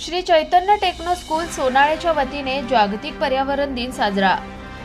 Shri Chaitanya techno school सोनाळेच्या वतीने जागतिक पर्यावरण दिन साजरा.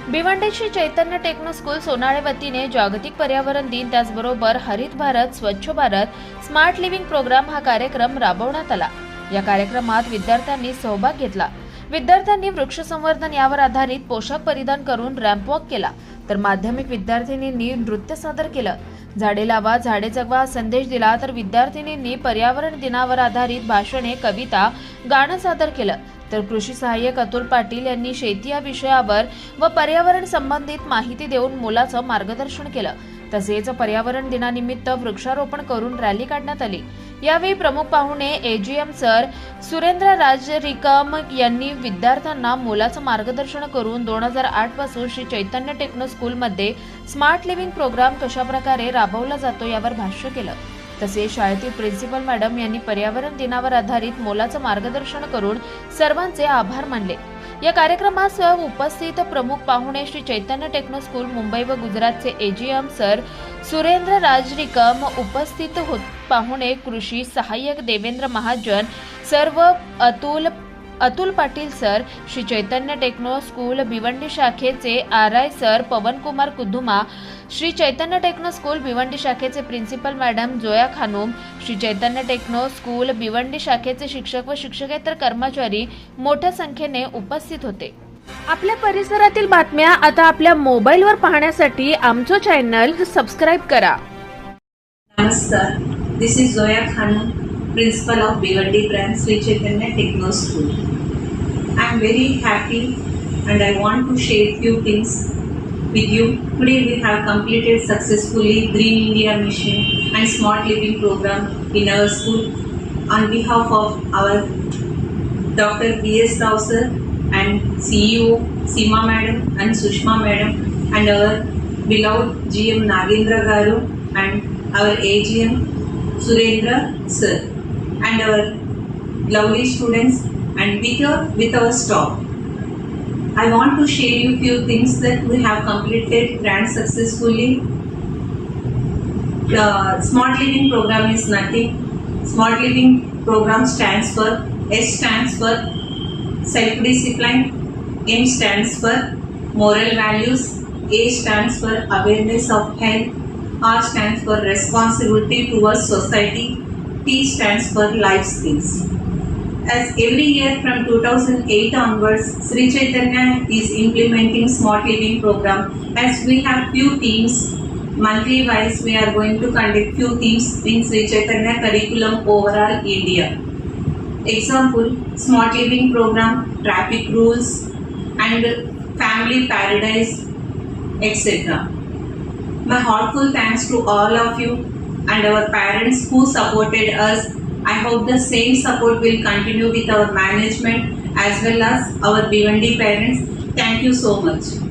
भिवंडी श्री चैतन्य टेक्नो स्कूल सोनाळे वतीने जागतिक पर्यावरण दिन त्याचबरोबर हरित भारत स्वच्छ भारत स्मार्ट लिव्हिंग प्रोग्राम हा कार्यक्रम राबवण्यात आला. या कार्यक्रमात विद्यार्थ्यांनी सहभाग घेतला. विद्यार्थ्यांनी वृक्ष संवर्धन यावर आधारित पोशाख परिधान करून रॅम्प वॉक केला. तर माध्यमिक विद्यार्थिनींनी नृत्य सादर केलं. झाडे लावा झाडे जगवा हा संदेश दिला तर विद्यार्थिनींनी पर्यावरण दिनावर आधारित भाषणे कविता गाणं सादर केलं. तर कृषी सहाय्यक अतुल पाटील यांनी शेती या विषयावर व पर्यावरण संबंधित माहिती देऊन मुलाचं मार्गदर्शन केलं. तसेच पर्यावरण दिनानिमित्त वृक्षारोपण करून रॅली काढण्यात आली. यावेळी प्रमुख पाहुणे एजीएम सर सुरेंद्र राज रिकम यांनी विद्यार्थ्यांना मोलाचं मार्गदर्शन करून दोन हजार आठपासून श्री चैतन्य टेक्नो स्कूलमध्ये स्मार्ट लिव्हिंग प्रोग्राम कशाप्रकारे राबवला जातो यावर भाष्य केलं. तसेच शाळेतील प्रिन्सिपल मॅडम यांनी पर्यावरण दिनावर आधारित मोलाचं मार्गदर्शन करून सर्वांचे आभार मानले. या कार्यक्रमास उपस्थित प्रमुख पाहुणे श्री चैतन्य टेक्नो स्कूल मुंबई व गुजरातचे एजीएम सर सुरेंद्र राजरिकम उपस्थित होत. पाहुणे कृषी सहाय्यक देवेंद्र महाजन सर्व Atul Atul Patil sir Shri Chaitanya techno school Bhiwandi शाखेचे R I sir Pavankumar Kudhuma Shri Chaitanya techno school Bhiwandi शाखेचे principal madam Zoya Khanum Shri Chaitanya techno school Bhiwandi शाखेचे शिक्षक व शिक्षकेतर कर्मचारी मोठ्या संख्येने उपस्थित होते. आपल्या परिसरातील बातम्या आता आपल्या मोबाईलवर पाहण्यासाठी आमचं चॅनल सबस्क्राईब करा. Namaskar, this is Zoya Khanum, Principal of Bhiwandi Branch Sri Chaitanya Techno School. I am very happy and I want to share few things with you. Today we have completed successfully Green India Mission and Smart Living program in our school. On behalf of our Dr. B.S. Rao sir and CEO Seema madam and Sushma madam and our beloved GM Nagendra Garu and our AGM Surendra sir and our lovely students and with your with our staff. I want to share you few things that we have completed grand successfully. The Smart Living program is nothing. Smart Living program stands for S stands for self discipline, M stands for moral values, A stands for awareness of health, R stands for responsibility towards society, T stands for life skills. As every year from 2008 onwards, Sri Chaitanya is implementing Smart Living program. As we have few teams, monthly wise we are going to conduct few teams in Sri Chaitanya curriculum overall India. Example, Smart Living program, traffic rules and family paradise, etc. My heartfelt thanks to all of you and our parents who supported us. I hope the same support will continue with our management as well as our Bhiwandi parents. Thank you so much.